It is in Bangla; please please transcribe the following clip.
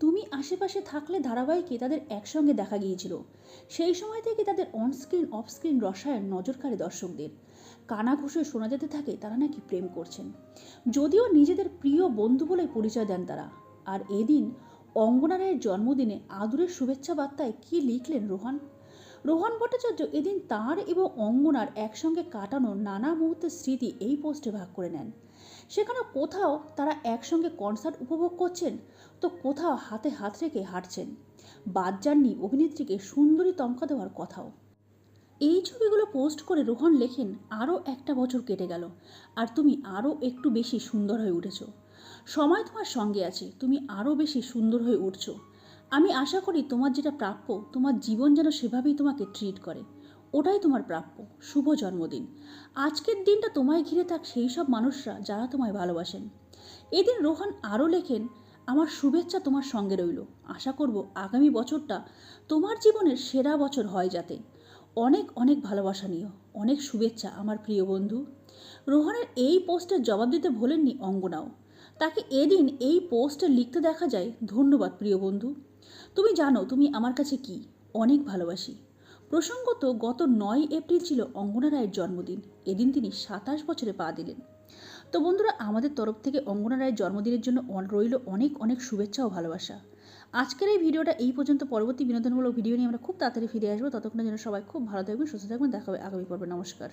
তুমি আশেপাশে থাকলে ধারাবাহিকে তাদের একসঙ্গে দেখা গিয়েছিল। সেই সময় থেকে তাদের অনস্ক্রিন অফস্ক্রিন রসায়ন নজর কাড়ে দর্শকদের। কানাঘুষে শোনা যেতে থাকে, তারা নাকি প্রেম করছেন। যদিও নিজেদের প্রিয় বন্ধু বলে পরিচয় দেন তারা। আর এদিন অঙ্গনারায়ের জন্মদিনে আদুরের শুভেচ্ছা বার্তায় কী লিখলেন রোহান? রোহন ভট্টাচার্য এদিন তাঁর এবং অঙ্গনার একসঙ্গে কাটানো নানা মুহূর্তের স্মৃতি এই পোস্টে ভাগ করে নেন। সেখানে কোথাও তারা একসঙ্গে কনসার্ট উপভোগ করছেন, তো কোথাও হাতে হাত রেখে হাঁটছেন। বাদ যাননি অভিনেত্রীকে সুন্দরী তমকা দেওয়ার কথাও। এই ছবিগুলো পোস্ট করে রোহন লেখেন আরও একটা বছর কেটে গেল, আর তুমি আরও একটু বেশি সুন্দর হয়ে উঠেছো। সময় তোমার সঙ্গে আছে, তুমি আরও বেশি সুন্দর হয়ে উঠছো। আমি আশা করি তোমার যেটা প্রাপ্য, তোমার জীবন যেন সেভাবেই তোমাকে ট্রিট করে। ওটাই তোমার প্রাপ্য। শুভ জন্মদিন। আজকের দিনটা তোমায় ঘিরে থাক সেই সব মানুষরা যারা তোমায় ভালোবাসেন। এদিন রোহান আরও লেখেন, আমার শুভেচ্ছা তোমার সঙ্গে রইল। আশা করব আগামী বছরটা তোমার জীবনের সেরা বছর হয় যাতে। অনেক অনেক ভালোবাসা নিও। অনেক শুভেচ্ছা, আমার প্রিয় বন্ধু। রোহানের এই পোস্টের জবাব দিতে ভোলেননি অঙ্গনাও। তাকে এদিন এই পোস্টে লিখতে দেখা যায়, ধন্যবাদ প্রিয় বন্ধু। তুমি জানো তুমি আমার কাছে কি? অনেক ভালোবাসি। প্রসঙ্গত গত নয় এপ্রিল ছিল অঙ্গনা রায়ের জন্মদিন। এদিন তিনি সাতাশ বছরে পা দিলেন। তো বন্ধুরা, আমাদের তরফ থেকে অঙ্গনা রায়ের জন্মদিনের জন্য রইল অনেক অনেক শুভেচ্ছা ও ভালোবাসা। আজকের এই ভিডিওটা এই পর্যন্ত। পরবর্তী বিনোদনমূলক ভিডিও নিয়ে আমরা খুব তাড়াতাড়ি ফিরে আসব। ততক্ষণের জন্য সবাই খুব ভালো থাকবেন, সুস্থ থাকবেন। দেখা হবে আগামী পর্বে। নমস্কার।